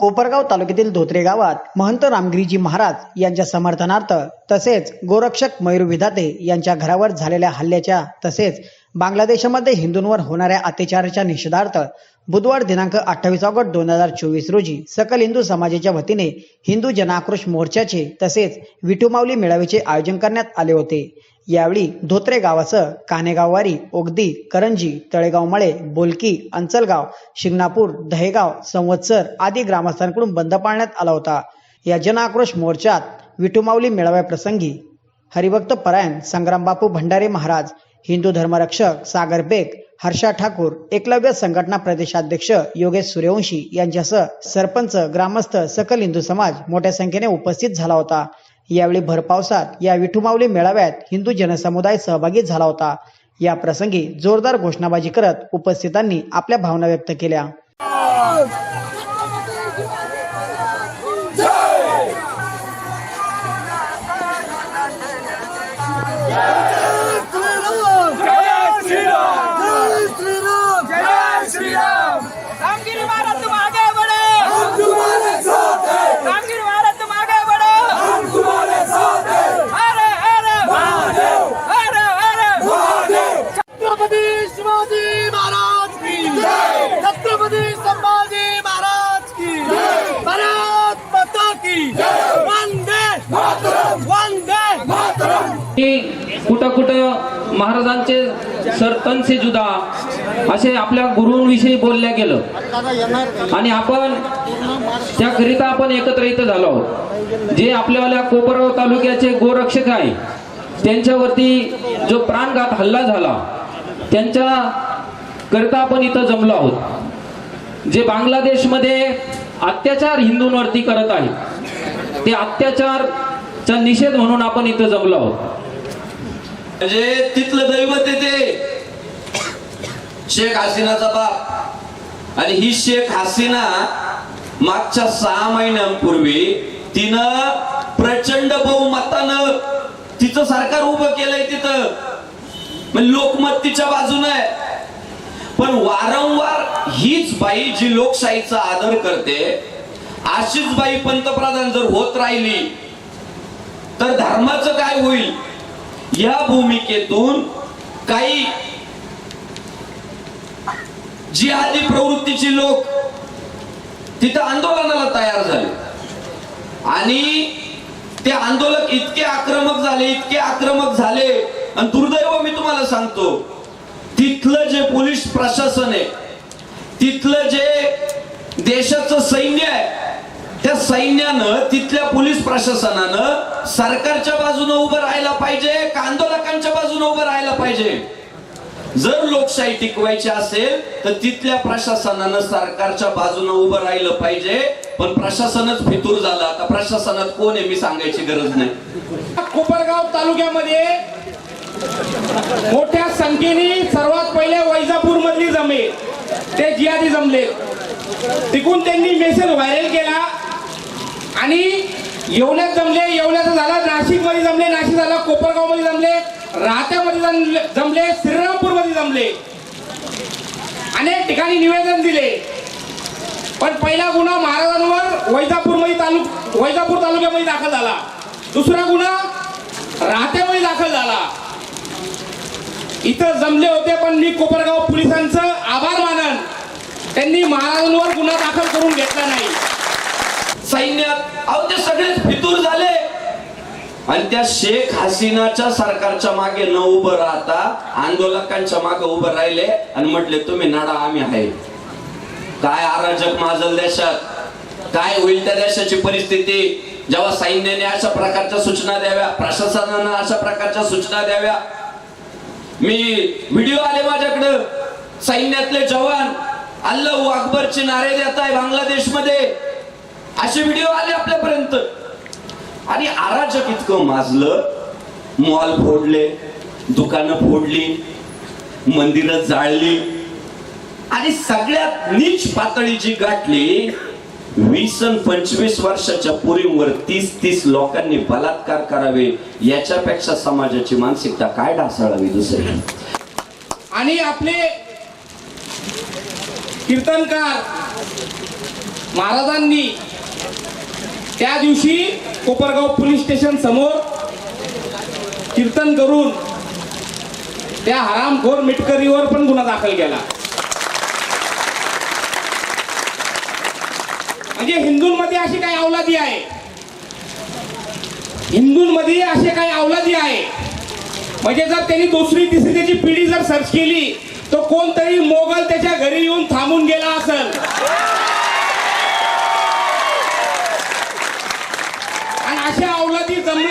कोपरगाव तालुक्यातील धोत्रे गावात महंत रामगिरीजी महाराज यांच्या समर्थनार्थ तसेच गोरक्षक मयूर विधाते यांच्या घरावर झालेल्या हल्ल्याच्या तसेच बांगलादेशमध्ये हिंदूंवर होणाऱ्या अत्याचाराच्या निषेधार्थ बुधवार दिनांक अठ्ठावीस ऑगस्ट दोन हजार चोवीस रोजी सकल हिंदू समाजाच्या वतीने हिंदू जनाक्रोश मोर्चाचे तसेच विठुमाऊली मेळाव्याचे आयोजन करण्यात आले होते. यावेळी धोत्रे गावासह कानेगाववारी ओगदी करंजी तळेगाव मळे बोलकी अंचलगाव शिंगणापूर दहेगाव संवत्सर आदी ग्रामस्थांकडून बंद पाळण्यात आला होता. या जनआक्रोश मोर्चात विठुमाऊली मेळाव्याप्रसंगी हरिभक्त परायण संग्रामबापू भंडारे महाराज हिंदू धर्मरक्षक सागर बेग हर्षा ठाकूर एकलव्य संघटना प्रदेशाध्यक्ष योगेश सूर्यवंशी यांच्यासह सरपंच ग्रामस्थ सकल हिंदू समाज मोठ्या संख्येने उपस्थित झाला होता. यावेळी भरपावसात या विठुमावली मेळाव्यात हिंदू जनसमुदाय सहभागी झाला होता या प्रसंगी जोरदार घोषणाबाजी करत उपस्थितांनी आपल्या भावना व्यक्त केल्या Yeah! सरतन से जुदा. असे आपल्या गुरुंविषयी बोलल्या गेलं. आणि आपण त्याकरिता आपण एकत्र इथं झालो आहोत. जे आपल्यावाल्या कोपरगाव तालुक्याचे गोरक्षक आहे त्यांच्यावरती जो प्राणघात हल्ला झाला त्यांच्या करता आपण इथं जमलो आहोत. जे बांगलादेशमध्ये अत्याचार हिंदूंवरती करत आहे ते अत्याचारचा निषेध म्हणून आपण इथं जमलो आहोत. म्हणजे तिथलं दैवत येते शेख हसीनाचा बाप. आणि ही शेख हसीना मागच्या सहा महिन्यांपूर्वी तिनं प्रचंड बहुमतानं तिचं सरकार उभं केलंय तिथं. म्हणजे लोकमत तिच्या बाजूने आहे. पण वारंवार हीच बाई जी लोकशाहीचा आदर करते अशीच बाई पंतप्रधान जर होत राहिली तर धर्माचं काय होईल? या भूमिकेतून काही जिहादी प्रवृत्तीची लोक तिथं आंदोलनाला तयार झाले. आणि ते आंदोलक इतके आक्रमक झाले इतके आक्रमक झाले आणि दुर्दैव मी तुम्हाला सांगतो तिथलं जे पोलीस प्रशासन आहे तिथलं जे देशाचं सैन्य आहे त्या सैन्यानं तिथल्या पोलीस प्रशासनानं सरकारच्या बाजूने उभं राहायला पाहिजे का आंदोलकांच्या बाजूने उभं राहायला पाहिजे? जर लोकशाही टिकवायची असेल तर तिथल्या प्रशासनानं सरकारच्या बाजूने उभं राहिलं पाहिजे. पण प्रशासनच फितूर झालं. आता प्रशासनात कोण आहे मी सांगायची गरज नाही. कोपरगाव तालुक्यामध्ये मोठ्या संख्येने सर्वात पहिले वैजापूर मधली जमे ते जियादी जमले तिकून त्यांनी मेसेज व्हायरल केला. आणि येवल्यात जमले येवल्याचं झालं. नाशिकमध्ये जमले नाशिक झालं. कोपरगावमध्ये जमले. राहत्यामध्ये जमले श्रीरामपूरमध्ये जमले. अनेक ठिकाणी निवेदन दिले. पण पहिला गुन्हा महाराजांवर वैजापूरमध्ये तालुक वैजापूर तालुक्यामध्ये दाखल झाला. दुसरा गुन्हा राहत्यामध्ये दाखल झाला. इथं जमले होते पण मी कोपरगाव पोलिसांचं आभार मानन. त्यांनी महाराजांवर गुन्हा दाखल करून घेतला नाही. सैन्यात अहो ते सगळेच फितूर झाले. आणि त्या शेख हसीनाच्या सरकारच्या मागे न उभं राहता आंदोलकांच्या मागे उभं राहिले आणि म्हटले तुम्ही नाडा आम्ही आहे. काय अराजक माजल देशात? काय होईल त्या देशाची परिस्थिती? जेव्हा सैन्याने अशा प्रकारच्या सूचना द्याव्या प्रशासनानं अशा प्रकारच्या सूचना द्याव्या? मी व्हिडिओ आले माझ्याकडं. सैन्यातले जवान अल्लाहू अकबरचे नारे देत आहे बांगलादेशमध्ये. असे व्हिडिओ आले आपल्यापर्यंत. आणि अराजक इतकं माजलं मॉल फोडले दुकानं फोडली मंदिरं जाळली आणि सगळ्यात नीच पातळी जी गाठली वीस आणि पंचवीस वर्षाच्या पुरीवर तीस तीस लोकांनी बलात्कार करावे याच्यापेक्षा समाजाची मानसिकता काय ढासाळावी दुसरी? आणि आपले कीर्तनकार महाराजांनी त्या दिवशी कोपरगाव पोलीस स्टेशन समोर कीर्तन करून त्या हरामखोर मिटकरीवर पण गुन्हा दाखल केला. म्हणजे हिंदूंमध्ये अशी काही अवलादी आहे. हिंदूंमध्ये असे काही अवलादी आहे. म्हणजे जर त्यांनी दुसरी तिसरी त्याची पिढी जर सर्च केली तर कोणतरी मोगल त्याच्या घरी येऊन थांबून गेला असेल. अशा अवलादी जन्म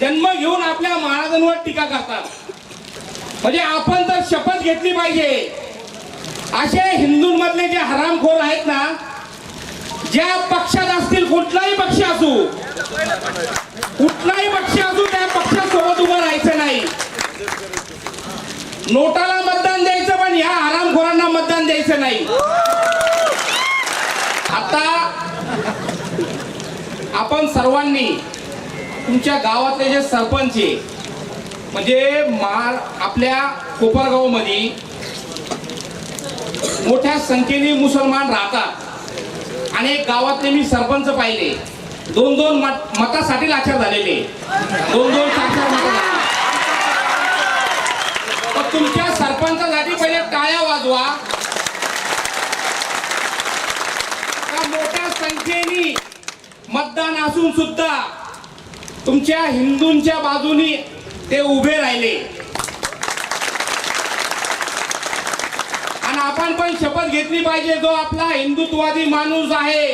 जन्म घेऊन आपल्या महाराजांवर टीका करतात. म्हणजे आपण तर शपथ घेतली पाहिजे. असे हिंदूंमधले जे हरामखोर आहेत ना ज्या पक्षात असतील कुठलाही पक्ष असू कुठलाही पक्ष असू त्या पक्षासोबत उभं राहायचं नाही. नोटाला मतदान द्यायचं पण ह्या हरामखोरांना मतदान द्यायचं नाही. आता आपण सर्वांनी तुमच्या गावातले जे सरपंच आहे म्हणजे मार आपल्या कोपरगावमध्ये मोठ्या संख्येने मुसलमान राहतात. अनेक गावातले मी सरपंच पाहिले. दोन दोन मत- मतासाठी लाचार झालेले. दोन दोन चार तुमच्या सरपंचासाठी पहिले टाळ्या वाजवा. मोठ्या संख्येने मतदान असून सुद्धा तुमच्या हिंदूंच्या बाजूनी ते उभे राहिले. आणि आपण पण शपथ घेतली पाहिजे जो आपला हिंदुत्ववादी माणूस आहे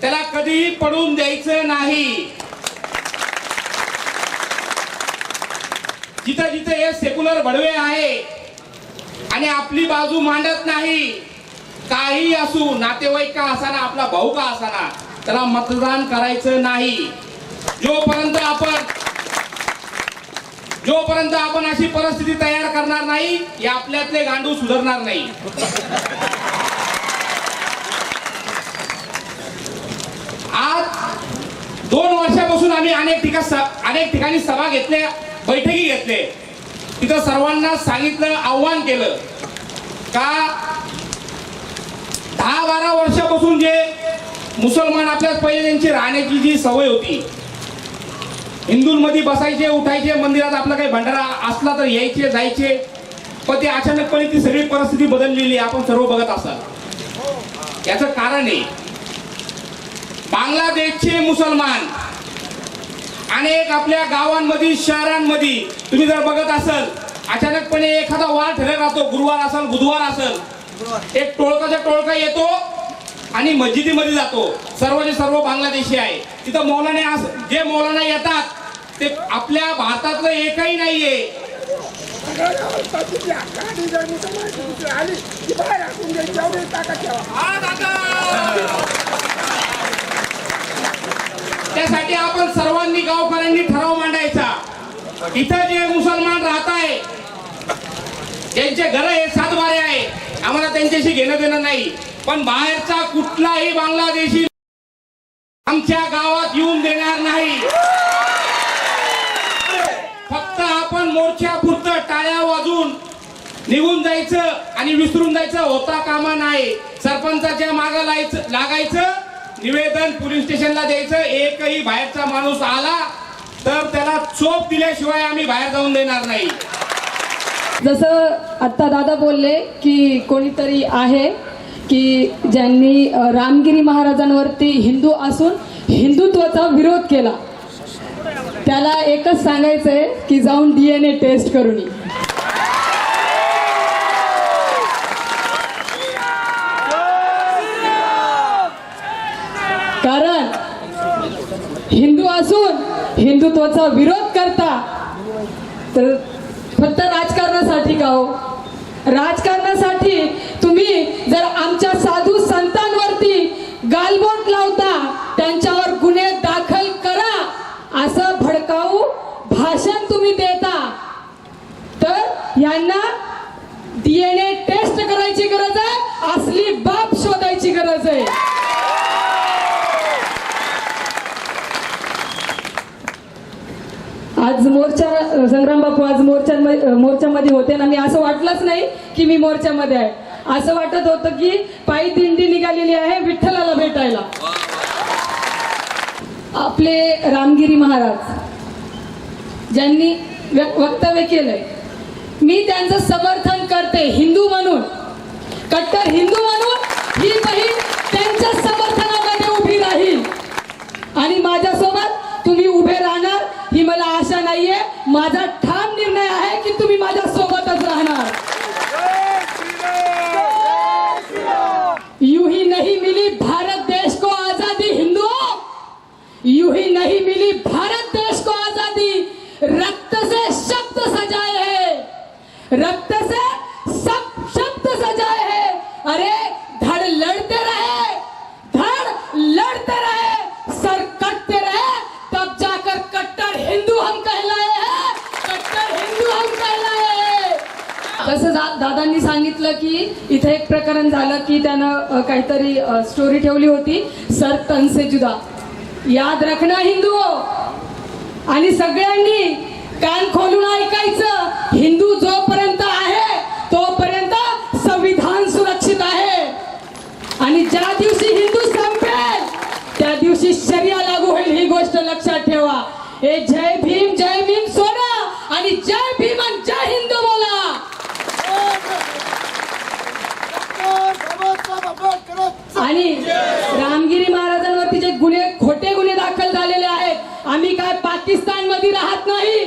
त्याला कधीही पडून द्यायचं नाही. जिथं जिथं हे सेक्युलर भडवे आहे आणि आपली बाजू मांडत नाही काही असू नातेवाईक का असाना आपला भाऊ का असाना त्याला मतदान करायचं नाही. जोपर्यंत आपण जोपर्यंत आपण अशी परिस्थिती तयार करणार नाही हे आपल्यातले गांडू सुधारणार नाही. आज दोन वर्षापासून आम्ही अनेक ठिकाणी अनेक ठिकाणी सभा घेतल्या बैठकी घेतले तिथं सर्वांना सांगितलं आव्हान केलं का दहा बारा वर्षापासून जे मुसलमान आपल्यात पहिले त्यांची राहण्याची जी सवय होती हिंदूंमध्ये बसायचे उठायचे मंदिरात आपला काही भंडारा असला तर यायचे जायचे. पण ते अचानकपणे ती सगळी परिस्थिती बदललेली आपण सर्व बघत असाल. याचं कारण आहे बांगलादेशचे मुसलमान अनेक आपल्या गावांमध्ये शहरांमध्ये तुम्ही जर बघत असाल अचानकपणे एखादा वार ठरत राहतो गुरुवार असेल बुधवार असेल एक टोळकाचा टोळका येतो आणि मस्जिदीमध्ये जातो. सर्व जे सर्व बांगलादेशी आहे. तिथं मौलाने अस जे मौलाना येतात ते आपल्या भारतातलं एकही नाहीये. हा, दादा! त्यासाठी आपण सर्वांनी गावकऱ्यांनी ठराव मांडायचा. इथं जे मुसलमान राहत आहे त्यांचे घर हे सातबारे आहे. आम्हाला त्यांच्याशी घेणं देणं नाही. पण बाहेरचा कुठलाही बांगलादेशी आमच्या गावात येऊन देणार नाही. फक्त आपण मोर्चा पुरतं टाळ्या वाजून निघून जायचं आणि विसरून जायचं होता कामा नाही. सरपंचाच्या माग लागायचं निवेदन पोलीस स्टेशनला द्यायचं एकही बाहेरचा माणूस आला तर त्याला चोप दिल्याशिवाय आम्ही बाहेर जाऊन देणार नाही. जसं आत्ता दादा बोलले की कोणीतरी आहे की ज्यांनी रामगिरी महाराजांवरती हिंदू असून हिंदुत्वाचा विरोध केला. त्याला एकच सांगायचंय की जाऊन डी एन ए टेस्ट करून कारण हिंदू असून हिंदुत्वाचा विरोध करता तर फक्त राजकारणासाठी राजकारणासाठी तुम्ही जर आमच्या साधू संतांवरती गालबोट लावता त्यांच्यावर गुन्हे दाखल करा असं भडकाऊ भाषण तुम्ही देता. तर यांना डीएनए टेस्ट करायची गरज आहे असली बाप शोधायची गरज आहे. आज मोर्चा संग्राम बापू आज मोर्चा मोर्चामध्ये होते ना मी असं वाटलंच नाही की मी मोर्चामध्ये आहे. असं वाटत होतं की पायी दिंडी निघालेली आहे विठ्ठलाला भेटायला. आपले रामगिरी महाराज ज्यांनी वक्तव्य केलंय मी त्यांचं समर्थन करते हिंदू म्हणून. कट्टर हिंदू म्हणून ही बहीण त्यांच्या समर्थनामध्ये उभी राहील आणि माझ्यासोबत तुम्ही उभे राहणार ही मला आशा नाहीये माझा ठाम निर्णय आहे की तुम्ही माझ्या सोबतच राहणार. यूं ही नहीं मिली भारत देश को आजादी हिंदुओं यूं ही नहीं मिली भारत देश को आजादी रक्त से शब्द सजाए हैं रक्त से सब शब्द सजाए हैं अरे धड़ लड़ते रहे धड़ लड़ते रहे सर कटते रहे तब जाकर कट्टर हिंदू हम कहलाए हैं कट्टर हिंदू हम कहलाए हैं तसं जा- दादांनी सांगितलं की इथे एक प्रकरण झालं की त्यानं काहीतरी स्टोरी ठेवली होती. सर तनसे जुदा. याद रखना हिंदू हो. आणि सगळ्यांनी कान खोलून ऐकायचं हिंदू जोपर्यंत आहे तोपर्यंत संविधान सुरक्षित आहे. आणि ज्या दिवशी हिंदू संपेल त्या दिवशी शर्या लागू होईल ही गोष्ट लक्षात ठेवा. हे जय भीम सोडा आणि जय भीम आणि जय हिंदू बोला आणि रामगिरी महाराजांवरती जे गुन्हे खोटे गुन्हे दाखल झालेले आहेत आम्ही काय पाकिस्तानमध्ये राहत नाही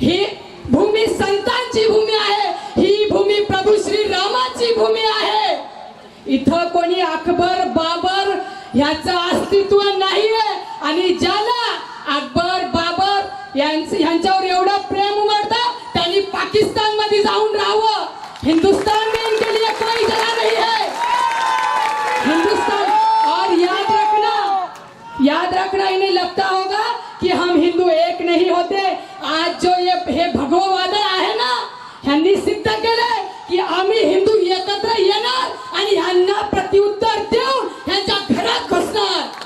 ही भूमी संतांची भूमी आहे ही भूमी प्रभू श्री रामाची भूमी आहे इथं कोणी अकबर बाबर ह्याचं अस्तित्व नाहीये आणि ज्याला अकबर बाबर यांचं एवढं प्रेम उमटतं त्यांनी पाकिस्तानमध्ये जाऊन राहावं हिंदुस्तान में इनके लिए कोई जगह नहीं है हिंदुस्तान और याद रखना याद रखना इन्हें लगता होगा कि हम हिंदू एक नहीं होते आज जो ये हे भगववाद आहे ना ह्यांनी सिद्ध केलंय की आम्ही हिंदू एकत्र येणार आणि ह्यांना प्रत्युत्तर देऊन ह्यांच्या घरात घुसणार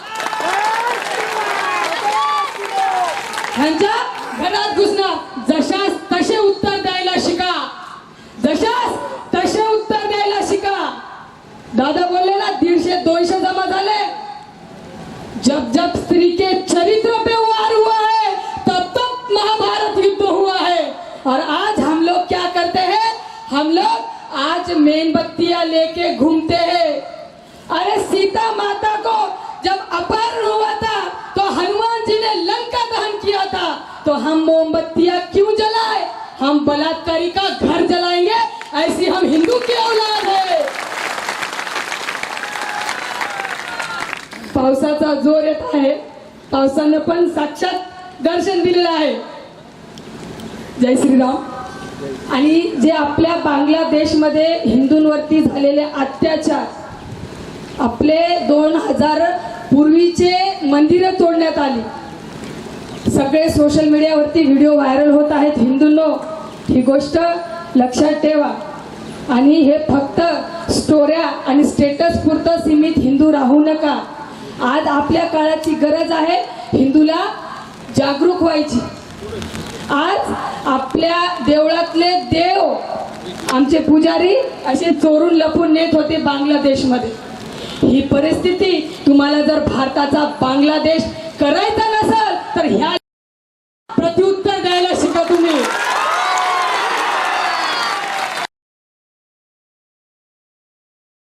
ह्यांच्या घरात घुसणार जशास तसे उत्तर द्यायला शिका जशास तसे उत्तर द्यायला शिका दादा बोलले ना दीडशे दोनशे जमा झाले जब जब स्त्री के चरित्र पे वार हुआ है तब तब महाभारत युद्ध हुआ है और आज हम लोग क्या करते हैं हम लोग आज मेनबत्तियां लेके घूमते हैं। अरे सीता माता को जब अपर हुआ था तो हनुमान जी ने लंका दहन किया था तो हम मोमबत्तियां क्यों जलाए? हम बलात्कारी का घर जलाएंगे ऐसी हम हिंदू की औलाद है। पावसाचा जोर येत आहे पावसानं पण साक्षात दर्शन दिलेलं आहे। जय श्रीराम। आणि जे आपल्या बांगलादेशमध्ये हिंदूंवरती झालेले अत्याचार आपले दोन हजार पूर्वीचे मंदिरं तोडण्यात आली. सगळे सोशल मीडियावरती व्हिडिओ व्हायरल होत आहेत हिंदूंनो. ही गोष्ट लक्षात ठेवा. आणि हे फक्त स्टोऱ्या आणि स्टेटस पुरतं सीमित हिंदू राहू नका. आज आपल्या काळाची गरज आहे हिंदूला जागरूक व्हायची. आज आपल्या देवळातले देव आमचे पुजारी असे चोरून लपून नेत होते बांगलादेशमध्ये. ही परिस्थिती तुम्हाला जर भारताचा बांगलादेश करायचा नसेल तर ह्या प्रत्युत्तर द्यायला शिका तुम्ही.